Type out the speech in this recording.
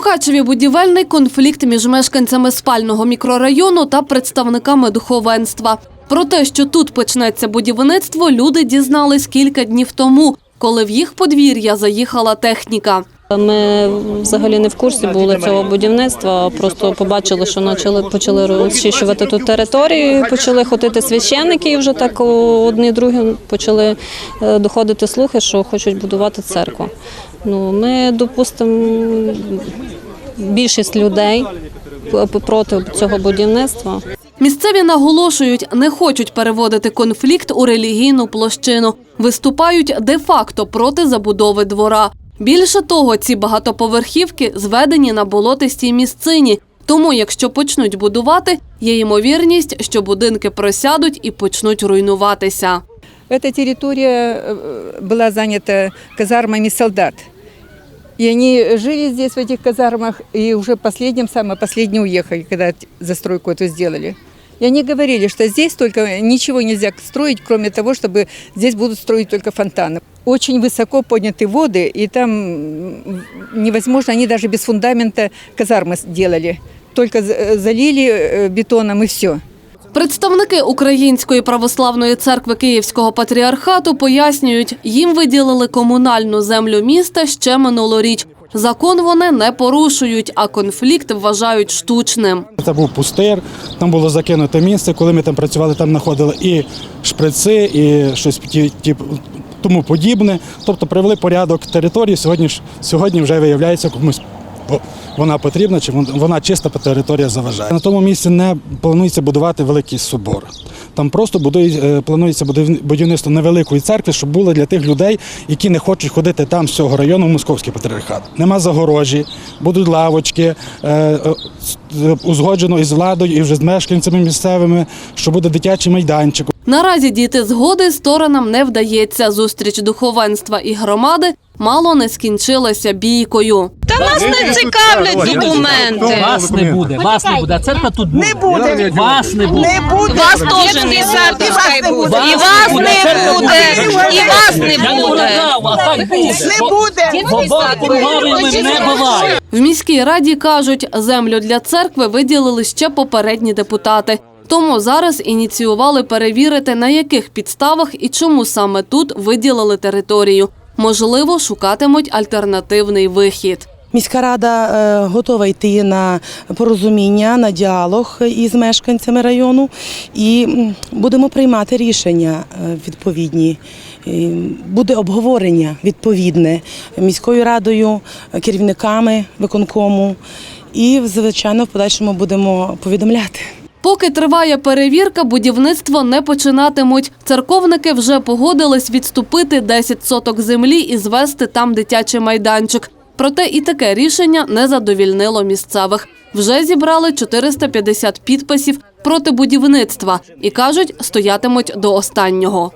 Мукачеві будівельний конфлікт між мешканцями спального мікрорайону та представниками духовенства. Про те, що тут почнеться будівництво, люди дізнались кілька днів тому, коли в їх подвір'я заїхала техніка. Ми взагалі не в курсі були цього будівництва, просто побачили, що почали почали розчищувати тут територію, почали ходити священники, і вже так одні другі почали е, доходити слухи, що хочуть будувати церкву. Ну, ми допустимо більшість людей п- проти цього будівництва. Місцеві наголошують, не хочуть переводити конфлікт у релігійну площину, виступають де-факто проти забудови двора. Більше того, ці багатоповерхівки зведені на болотистій місцині. Тому, якщо почнуть будувати, є ймовірність, що будинки просядуть і почнуть руйнуватися. Эта территория э, была занята казармами солдат. И они жили здесь, в этих казармах, и уже последним, самое последнее уехали, когда т- застройку эту сделали. И они говорили, что здесь только ничего нельзя строить, кроме того, чтобы здесь будут строить только фонтаны. Очень высоко подняты воды, и там м, невозможно, они даже без фундамента казармы сделали. Только за- залили э, бетоном и все. Представники Української православної церкви Київського патріархату пояснюють, їм виділили комунальну землю міста ще минулоріч. Закон вони не порушують, а конфлікт вважають штучним. Це був пустир, там було закинуте місце. Коли ми там працювали, там знаходили і шприци, і щось ті- ті- тому подібне. Тобто привели порядок території. Сьогодні сьогодні вже виявляється комусь. Вона потрібна, чи вона чиста територія заважає. На тому місці не планується будувати великий собор. Там просто е, планується будівництво невеликої церкви, щоб було для тих людей, які не хочуть ходити там з цього району в московський патріархат. Нема загорожі, будуть лавочки, е, е, узгоджено із владою і вже з мешканцями місцевими, що буде дитячий майданчик. Наразі дійти згоди сторонам не вдається. Зустріч духовенства і громади мало не скінчилася бійкою. Та нас не цікавлять документи. Вас не буде, вас не буде. А церква тут буде. Не буде. Вас не буде. Не буде. Вас теж не церква буде. І Вас вас не буде. І вас не буде. Не буде. Не буває. В міській раді кажуть, землю для церкви виділили ще попередні депутати. Тому зараз ініціювали перевірити, на яких підставах і чому саме тут виділили територію. Можливо, шукатимуть альтернативний вихід. Міська рада е, готова йти на порозуміння, на діалог із мешканцями району і будемо приймати рішення е, відповідні. Буде обговорення відповідне міською радою, керівниками виконкому. І, звичайно, в подальшому будемо повідомляти. Поки триває перевірка, будівництво не починатимуть. Церковники вже погодились відступити 10 соток землі і звести там дитячий майданчик. Проте і таке рішення не задовільнило місцевих. Вже зібрали 450 підписів проти будівництва і кажуть, стоятимуть до останнього.